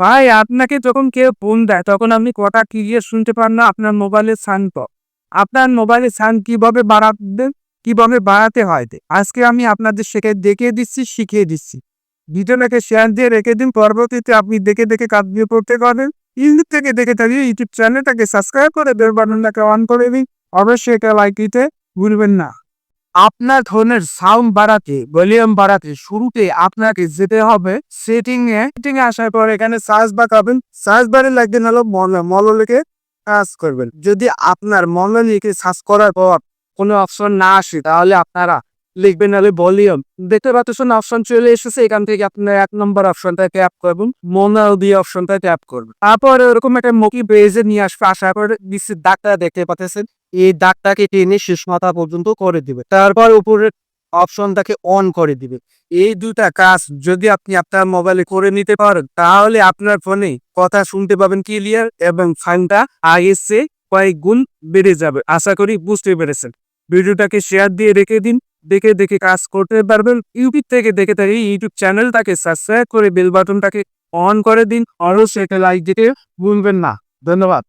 ভাই, আপনাকে যখন কেউ ফোন দেয়, তখন আপনি কথা ক্লিয়ার শুনতে পান না আপনার মোবাইলের তো আপনার মোবাইলের সাউন্ড কীভাবে বাড়াবেন, কীভাবে বাড়াতে হয়। আজকে আমি আপনাদের শেখে দেখিয়ে দিচ্ছি, শিখিয়ে দিচ্ছি। ভিডিওটাকে শেয়ার দিয়ে রেখে দিন, পরবর্তীতে আপনি দেখে দেখে কাজ দিয়ে করতে পারবেন ইউটিউব থেকে দেখে থাকলে ইউটিউব চ্যানেলটাকে সাবস্ক্রাইব করে বেল বাটনটাকে অন করে দিন। অবশ্যই এটা লাইক দিতে ভুলবেন না। আপনার ধরনের সাউন্ড বাড়াতে ভলিউম বাড়াতে শুরুতে আপনাকে যেতে হবে সেটিং এ। সেটিং এ আসার পর এখানে সার্চ বা পাবেন। সার্চ বারে লাগবেন হলো মল লিখে সার্চ করবেন। যদি আপনার মল লিখে সার্চ করার পর কোনো অপশন না আসে, তাহলে আপনারা লিখবেন হলে ভলিউম। দেখতে পাচ্ছেন অপশন চলে এসেছে, এখান থেকে আপনার এক নম্বর অপশনটা ট্যাপ করবেন মনাল দিয়ে অপশনটা ট্যাপ করবেন। তারপর এরকম একটা মুখি বেজে নিয়ে আসবে আসার পর নিচের দাগটা দেখতে পাচ্ছেন। এই দাগটাকে টেনে শেষ মাথা পর্যন্ত করে দিবে। তারপর উপরের অপশনটাকে অন করে দিবে। এই দুটা কাজ যদি আপনি আপনার মোবাইলে করে নিতে পারেন, তাহলে আপনার ফোনে কথা শুনতে পাবেন ক্লিয়ার এবং ফাইনটা আগের চেয়ে কয়েক গুণ বেড়ে যাবে। আশা করি বুঝতে পেরেছেন। ভিডিওটাকে শেয়ার দিয়ে রেখে দিন। দেখে দেখে কাজ করতে পারবেন। ইউটিউব থেকে দেখে থাকি ইউটিউব চ্যানেলটাকে সাবস্ক্রাইব করে বেল বাটনটাকে অন করে দিন। আরও সেটা লাইক দিতে ভুলবেন না। ধন্যবাদ।